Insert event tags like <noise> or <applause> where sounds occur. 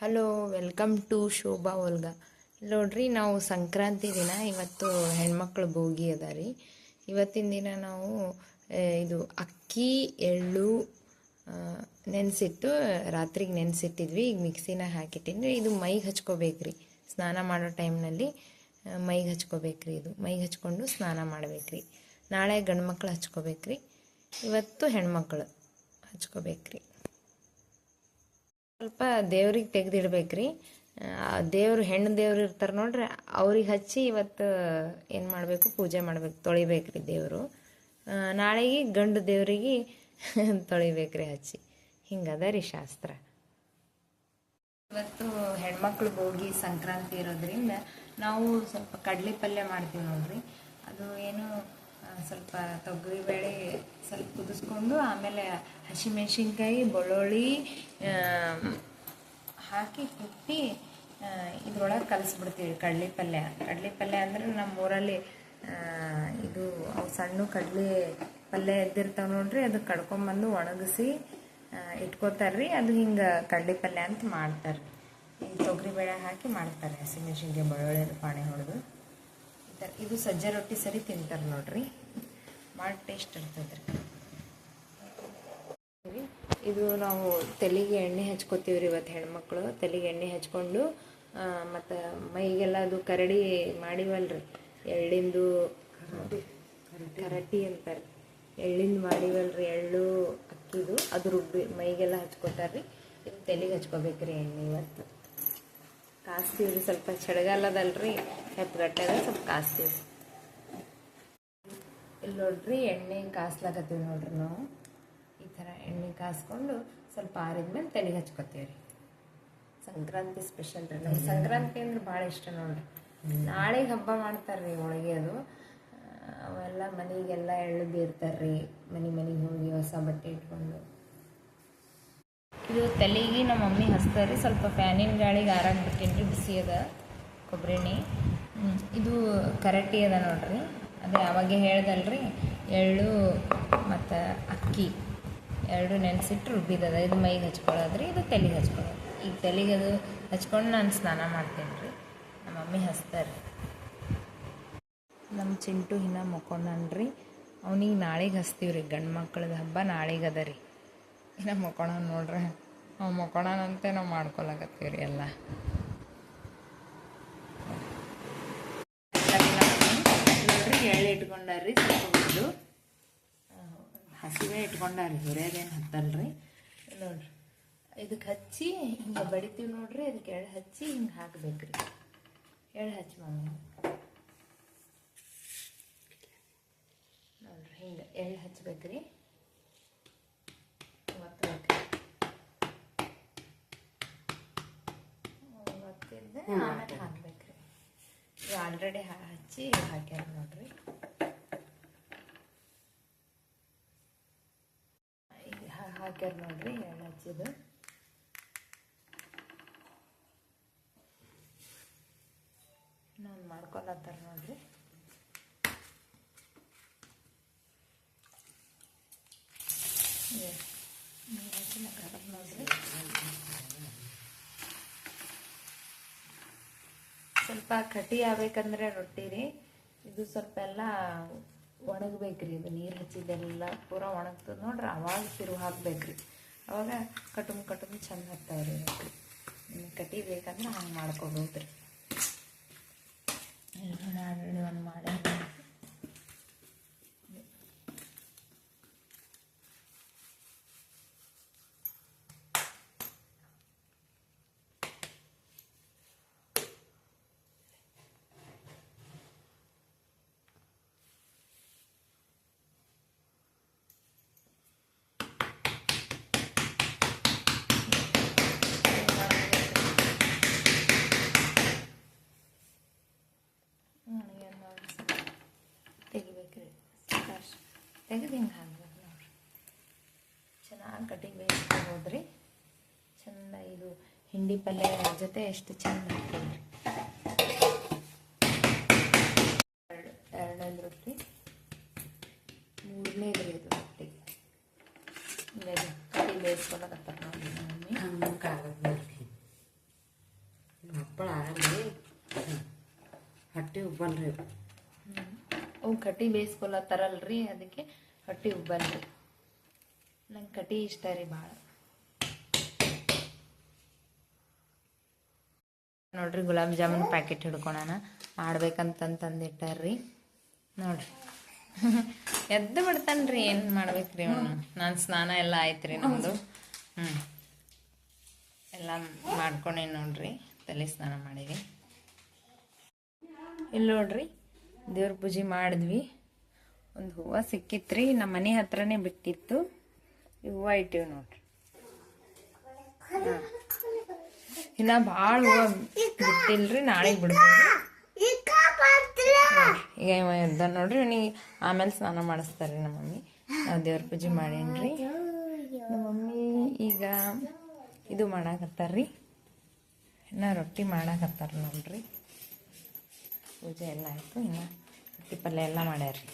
Hello welcome to Shobha ಇಲ್ಲಿ ನೋಡ್ರಿ, ನಾವು ಸಂಕ್ರಾಂತಿ ದಿನ, ಇವತ್ತು ಹೆಣ್ಮಕ್ಳು ಭೋಗಿ ಅದ ರೀ. ಇವತ್ತಿನ ದಿನ ನಾವು ಇದು ಅಕ್ಕಿ, ಎಳ್ಳು ನೆನೆಸಿಟ್ಟು, ರಾತ್ರಿಗೆ ನೆನೆಸಿಟ್ಟಿದ್ವಿ, ಈಗ ಮಿಕ್ಸಿನ ಹಾಕಿಟ್ಟಿದ್ವಿ ಇದು ಮೈಗೆ ಹಚ್ಕೋಬೇಕ್ರಿ ಸ್ನಾನ ಮಾಡೋ ಟೈಮ್ನಲ್ಲಿ ಮೈಗೆ ಹಚ್ಕೋಬೇಕ್ರಿ ಇದು. ಮೈಗೆ ಹಚ್ಕೊಂಡು ಸ್ನಾನ ಮಾಡ್ಬೇಕ್ರಿ ನಾಳೆ ಗಂಡು ಮಕ್ಳು ಹಚ್ಕೋಬೇಕ್ರಿ ಇವತ್ತು ಹೆಣ್ಮಕ್ಳು ಹಚ್ಕೋಬೇಕ್ರಿ ಸ್ವಲ್ಪ ದೇವ್ರಿಗೆ ತೆಗೆದಿಡ್ಬೇಕ್ರಿ. ದೇವ್ರು ಹೆಣ್ಣು ದೇವ್ರು ಇರ್ತಾರೆ ನೋಡ್ರಿ, ಅವ್ರಿಗೆ ಹಚ್ಚಿ ಇವತ್ತು ಏನು ಮಾಡಬೇಕು, ಪೂಜೆ ಮಾಡ್ಬೇಕು, ತೊಳಿಬೇಕ್ರಿ ದೇವರು. ನಾಳೆಗೆ ಗಂಡು ದೇವ್ರಿಗೆ <laughs> ತೊಳಿಬೇಕ್ರಿ ಹಚ್ಚಿ. ಹಿಂಗದ ರೀ ಶಾಸ್ತ್ರ. ಇವತ್ತು ಹೆಣ್ಮಕ್ಳು ಹೋಗಿ ಸಂಕ್ರಾಂತಿ ಇರೋದ್ರಿಂದ ನಾವು ಸ್ವಲ್ಪ ಕಡಲೆ ಪಲ್ಯ ಮಾಡ್ತೀವಿ ನೋಡ್ರಿ. ಅದು ಏನು ಸ್ವಲ್ಪ ತೊಗರಿಬೇಳೆ ಸ್ವಲ್ಪ ಕುದಿಸ್ಕೊಂಡು ಆಮೇಲೆ ಹಸಿಮೆಣ್ಸಿನ್ಕಾಯಿ ಬೆಳ್ಳುಳ್ಳಿ ಹಾಕಿ ಕುಟ್ಟಿ ಇದ್ರೊಳಗೆ ಕಲಿಸ್ಬಿಡ್ತೀವಿ ಕಡ್ಲೆ ಪಲ್ಯ. ಕಡ್ಲೆ ಪಲ್ಯ ಅಂದ್ರೆ ನಮ್ಮ ಊರಲ್ಲಿ ಇದು ಅವು ಸಣ್ಣ ಕಡಲೆ ಪಲ್ಯ ಎದ್ದಿರ್ತಾವೆ ನೋಡ್ರಿ, ಅದು ಕಡ್ಕೊಂಬಂದು ಒಣಗಿಸಿ ಇಟ್ಕೋತಾರ್ರಿ. ಅದು ಹಿಂಗೆ ಕಡ್ಲೆ ಪಲ್ಯ ಅಂತ ಮಾಡ್ತಾರೆ ತೊಗರಿಬೇಳೆ ಹಾಕಿ ಮಾಡ್ತಾರೆ ಹಸಿಮೆಣ್ಸಿನ್ಕಾಯಿ ಬೆಳ್ಳುಳ್ಳಿ ಪಾಣಿ ಹೊಡೆದು. ಥರ ಇದು ಸಜ್ಜೆ ರೊಟ್ಟಿ ಸರಿ ತಿಂತಾರೆ ನೋಡ್ರಿ. ಭಾಳ ಟೇಸ್ಟ್ ಇರ್ತದೆ ರೀ ಇದು ನಾವು ತಲೆಗೆ ಎಣ್ಣೆ ಹಚ್ಕೋತೀವಿ ರೀ ಇವತ್ತು ಹೆಣ್ಮಕ್ಳು. ತಲೆಗೆ ಎಣ್ಣೆ ಹಚ್ಕೊಂಡು ಮತ್ತು ಮೈಗೆಲ್ಲ ಅದು ಕರಡಿ ಮಾಡಿವಲ್ರಿ. ಎಳ್ಳಿಂದು ಕರಟಿ ಅಂತಾರೆ. ಎಳ್ಳಿಂದ ಮಾಡಿವಲ್ರಿ, ಎಳ್ಳು, ಅಕ್ಕಿದು. ಅದು ರುಬ್ಬಿ ಮೈಗೆಲ್ಲ ಹಚ್ಕೋತಾರ್ರಿ. ಇದು ತಲೆಗೆ ಹಚ್ಕೋಬೇಕ್ರಿ ಎಣ್ಣೆ ಇವತ್ತು. ಕಾಸ್ತೀವಿ ರೀ ಸ್ವಲ್ಪ ಚಳಿಗಾಲದಲ್ರಿ ಹೆಪ್ಪಗಟ್ಟೆದ ಸ್ವಲ್ಪ ಕಾಸ್ತೀವಿ ಇಲ್ಲಿ ನೋಡ್ರಿ, ಎಣ್ಣೆ ಕಾಸ್ಲಾಕತ್ತೀವಿ ನೋಡ್ರಿ ನಾವು. ಈ ಥರ ಎಣ್ಣೆ ಕಾಸ್ಕೊಂಡು ಸ್ವಲ್ಪ ಆರಿದ್ಮೇಲೆ ತಲೆಗೆ ಹಚ್ಕೋತೀವಿ ರೀ ಸಂಕ್ರಾಂತಿ ಸ್ಪೆಷಲ್ ರೀ. ನಮ್ಗೆ ಸಂಕ್ರಾಂತಿ ಅಂದ್ರೆ ಭಾಳ ಇಷ್ಟ ನೋಡ್ರಿ. ನಾಳೆಗೆ ಹಬ್ಬ ಮಾಡ್ತಾರೆ ರೀ ಹೋಳಿಗೆ ಅದು. ಅವೆಲ್ಲ ಮನೆಗೆಲ್ಲ ಎಳ್ಳು ಬೀರ್ತಾರೆ ರೀ ಮನೆ ಮನೆಗೆ ಹೋಗಿ ಹೊಸ ಬಟ್ಟೆ ಇಟ್ಕೊಂಡು. ಇದು ತಲೆಗೆ ನಮ್ಮ ಮಮ್ಮಿ ಹಚ್ತಾರೆ ಸ್ವಲ್ಪ ಫ್ಯಾನಿನ ಗಾಳಿಗೆ ಆರಾಗ ಬಿಟ್ಟೀನಿ ರೀ ಬಿಸಿ ಅದ ಕೊಬ್ಬರಿ ಎಣ್ಣೆ ಇದು ಕರಟಿ ಅದ ನೋಡ್ರಿ, ಅದೇ ಅವಾಗೆ ಹೇಳ್ದಲ್ರಿ, ಎಳ್ಳು ಮತ್ತು ಅಕ್ಕಿ ಎರಡು ನೆನೆಸಿಟ್ಟು ರುಬ್ಬಿದದ, ಇದು ಮೈಗೆ ಹಚ್ಕೊಳ್ಳೋದ್ರಿ ಇದು ತಲೆಗೆ ಹಚ್ಕೊಳ್ಳೋದು ಈಗ ತಲೆಗೆ ಅದು ಹಚ್ಕೊಂಡು ನಾನು ಸ್ನಾನ ಮಾಡ್ತೇನೆ ರೀ ನಮ್ಮ ಮಮ್ಮಿ ಹಚ್ತಾರೆ ನಮ್ಮ ಚಿಂಟು ಹಿನ್ನ ಮಕ್ಕೊಂಡನ್ರಿ, ಅವ್ನಿಗೆ ನಾಳೆಗೆ ಹಚ್ತೀವಿ ರೀ ಗಂಡು ಮಕ್ಕಳದ ಹಬ್ಬ ನಾಳೆಗೆ ಅದ ರೀ. ಇನ್ನ ಮಕ್ಕಣ ನೋಡ್ರಿ. ನಾವು ಮಕ್ಕೊಳನಂತೆ ನಾವು ಮಾಡ್ಕೊಳಕತ್ತೀವಿ ರೀ ಎಲ್ಲ. ನೋಡ್ರಿ ಎಳ್ಳು ಇಟ್ಕೊಂಡಾರ್ರಿ ಸ್ವಲ್ಪ ಬಿದ್ದು ಹಸಿವೆ ಇಟ್ಕೊಂಡಾರ್ರಿ ಹುರಿಯೋದೇನು ಹತ್ತಲ್ರಿ. ನೋಡ್ರಿ ಇದಕ್ಕೆ ಹಚ್ಚಿ ಹಿಂಗೆ ಬಡಿತೀವಿ ನೋಡ್ರಿ ಅದಕ್ಕೆ ಎಳ್ಳು ಹಚ್ಚಿ ಹಿಂಗೆ ಹಾಕ್ಬೇಕ್ರಿ. ಎಳ್ಳು ಹಚ್ಚಿ ಮಮ್ಮಿ ನೋಡ್ರಿ ಹಿಂಗೆ ಎಳ್ಳು ಹಚ್ಬೇಕ್ರಿ. ಒತ್ತಿದ್ದೆ ಆಮೇಲೆ ಹಾಕ್ಬೇಕ್ರಿ. ಇದು ಆಲ್ರೆಡಿ ಹಚ್ಚಿ ಹಾಕ್ಯಾರ ನೋಡ್ರಿ. ಹಾಕ್ಯಾರ ನೋಡ್ರಿ ಎಳ್ಳು ಹಚ್ಚಿದ ನಾನು ಮಾಡ್ಕೊಳತ್ತಾರ ನೋಡ್ರಿ. ನೀರು ಹಚ್ಚಿ ನೋಡ್ರಿ. ಸ್ವಲ್ಪ ಕಟ್ಟಿ ಆಗ್ಬೇಕಂದ್ರೆ ರೊಟ್ಟಿ ರೀ ಇದು ಸ್ವಲ್ಪ ಎಲ್ಲ ಒಣಗ್ಬೇಕ್ರಿ, ಇದು ನೀರು ಹಚ್ಚಿದ್ದೆಲ್ಲ ಪೂರ ಒಣಗ್ತದೆ ನೋಡ್ರಿ ಅವಾಗ ತಿರು ಹಾಕ್ಬೇಕ್ರಿ ಅವಾಗ ಕಟುಮ್ ಕಟುಮ್ ಚಂದ ರೀ ರೊಟ್ಟಿ. ನಿಮ್ಗೆ ಕಟಿ ಬೇಕಂದ್ರೆ ಹಂಗೆ ಮಾಡ್ಕೊಬೋದ್ರಿ. ಒಂದು ಮಾಡ್ಯಾರ ತೆಗೆದು ಹಿಂಗೆ ಹಾಕ್ಬೇಕು ನೋಡಿರಿ. ಚೆನ್ನಾಗಿ ಕಟ್ಟಿಂಗ್ ಬೇಯಿಸ್ಕೊಂಡು ಹೋದ್ರಿ. ಚೆಂದ ಇದು ಹಿಂಡಿ ಪಲ್ಯ ಜೊತೆ ಎಷ್ಟು ಚೆಂದ ಹಾಕ್ತೀವಿ ಎರಡು, ಎರಡನೇದು ರೊಟ್ಟಿ, ಮೂರನೇದು ರೀ ಇದು ರೊಟ್ಟಿ ಕಟಿಂಗ್ ಬೇಯಿಸ್ಕೊಳಕತ್ತಾರ ಹಪ್ಪಳ ಆಗಲ್ಲ ಹಟ್ಟಿ ಉಬ್ಬನ್ರಿ ಅವು ಕಟ್ಟಿ ಬೇಯಿಸ್ಕೊಲ್ಲತ್ತಾರಲ್ರಿ ಅದಕ್ಕೆ ಹೊಟ್ಟಿ ಉಬ್ಬಲ್ರಿ ನಂಗೆ ಕಟ್ಟಿ ಇಷ್ಟ ರೀ ಭಾಳ ನೋಡ್ರಿ ಗುಲಾಬ್ ಜಾಮೂನ್ ಪ್ಯಾಕೆಟ್ ಹಿಡ್ಕೊಳಣ. ಮಾಡ್ಬೇಕಂತಂದಿಟ್ಟಾರ್ರಿ ನೋಡ್ರಿ. ಎದ್ದು ಬಿಡ್ತಾನ್ರಿ ಏನು ಮಾಡ್ಬೇಕ್ರಿ ಅವನು ನಾನು ಸ್ನಾನ ಎಲ್ಲ ಆಯ್ತು ರೀ ನಮ್ಮದು ಹ್ಞೂ ಎಲ್ಲ ಮಾಡ್ಕೊಂಡೆ ನೋಡ್ರಿ ತಲೆ ಸ್ನಾನ ಮಾಡೀವಿ ಇಲ್ಲಿ ನೋಡ್ರಿ. ದೇವ್ರ ಪೂಜೆ ಮಾಡಿದ್ವಿ. ಒಂದು ಹೂವು ಸಿಕ್ಕಿತ್ರಿ, ನಮ್ಮ ಮನೆ ಹತ್ರನೇ ಬಿಟ್ಟಿತ್ತು. ಈ ಹೂವು ಇಟ್ಟಿವಿ ನೋಡ್ರಿ. ಇನ್ನ ಭಾಳ ಹೂವು ಬಿಟ್ಟಿಲ್ರಿ, ನಾಳೆಗೆ ಬಿಡ್ಬೋದು. ಈಗ ಇದ್ದ ನೋಡ್ರಿ ನೀ ಆಮೇಲೆ ಸ್ನಾನ ಮಾಡಿಸ್ತಾರೆ ನಮ್ಮ ಮಮ್ಮಿ. ನಾವು ದೇವ್ರ ಪೂಜೆ ಮಾಡೇನ್ರಿ. ನಮ್ಮ ಮಮ್ಮಿ ಈಗ ಇದು ಮಾಡಾಕತ್ತಾರ್ರಿ. ಇನ್ನ ರೊಟ್ಟಿ ಮಾಡಾಕತ್ತಾರ ನೋಡ್ರಿ. ಪೂಜೆ ಎಲ್ಲ ಆಯಿತು ಇನ್ನು ರೊಟ್ಟಿ ಪಲ್ಯ ಎಲ್ಲ ಮಾಡ್ಯಾರ್ರಿ.